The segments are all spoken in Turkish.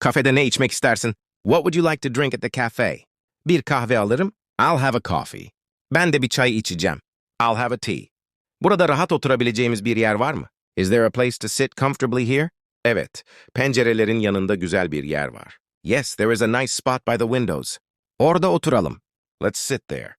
Kafede ne içmek istersin? What would you like to drink at the cafe? Bir kahve alırım. I'll have a coffee. Ben de bir çay içeceğim. I'll have a tea. Burada rahat oturabileceğimiz bir yer var mı? Is there a place to sit comfortably here? Evet, pencerelerin yanında güzel bir yer var. Yes, there is a nice spot by the windows. Orada oturalım. Let's sit there.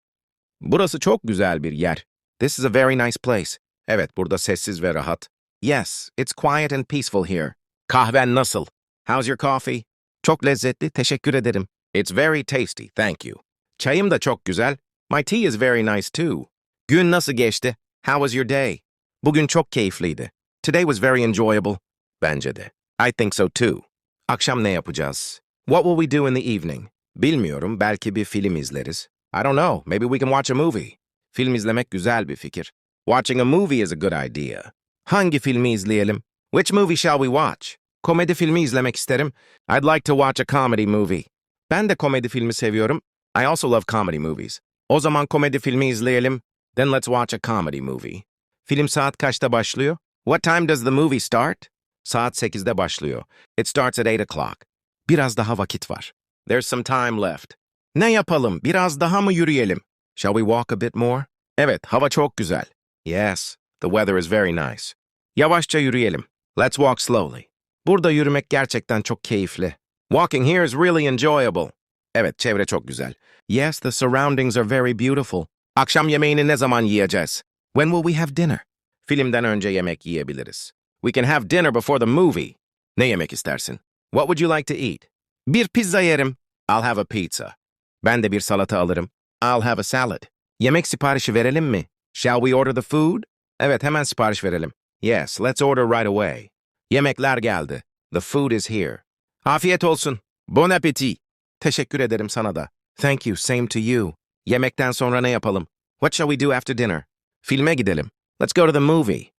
Burası çok güzel bir yer. This is a very nice place. Evet, burada sessiz ve rahat. Yes, it's quiet and peaceful here. Kahven nasıl? How's your coffee? Çok lezzetli, teşekkür ederim. It's very tasty, thank you. Çayım da çok güzel. My tea is very nice too. Gün nasıl geçti? How was your day? Bugün çok keyifliydi. Today was very enjoyable. Bence de. I think so too. Akşam ne yapacağız? What will we do in the evening? Bilmiyorum, belki bir film izleriz. I don't know, maybe we can watch a movie. Film izlemek güzel bir fikir. Watching a movie is a good idea. Hangi filmi izleyelim? Which movie shall we watch? Komedi filmi izlemek isterim. I'd like to watch a comedy movie. Ben de komedi filmi seviyorum. I also love comedy movies. O zaman komedi filmi izleyelim. Then let's watch a comedy movie. Film saat kaçta başlıyor? What time does the movie start? Saat 8'de başlıyor. It starts at 8 o'clock. Biraz daha vakit var. There's some time left. Ne yapalım? Biraz daha mı yürüyelim? Shall we walk a bit more? Evet, hava çok güzel. Yes, the weather is very nice. Yavaşça yürüyelim. Let's walk slowly. Burada yürümek gerçekten çok keyifli. Walking here is really enjoyable. Evet, çevre çok güzel. Yes, the surroundings are very beautiful. Akşam yemeğini ne zaman yiyeceğiz? When will we have dinner? Filmden önce yemek yiyebiliriz. We can have dinner before the movie. Ne yemek istersin? What would you like to eat? Bir pizza yerim. I'll have a pizza. Ben de bir salata alırım. I'll have a salad. Yemek siparişi verelim mi? Shall we order the food? Evet, hemen sipariş verelim. Yes, let's order right away. Yemekler geldi. The food is here. Afiyet olsun. Bon appétit. Teşekkür ederim sana da. Thank you, same to you. Yemekten sonra ne yapalım? What shall we do after dinner? Filme gidelim. Let's go to the movie.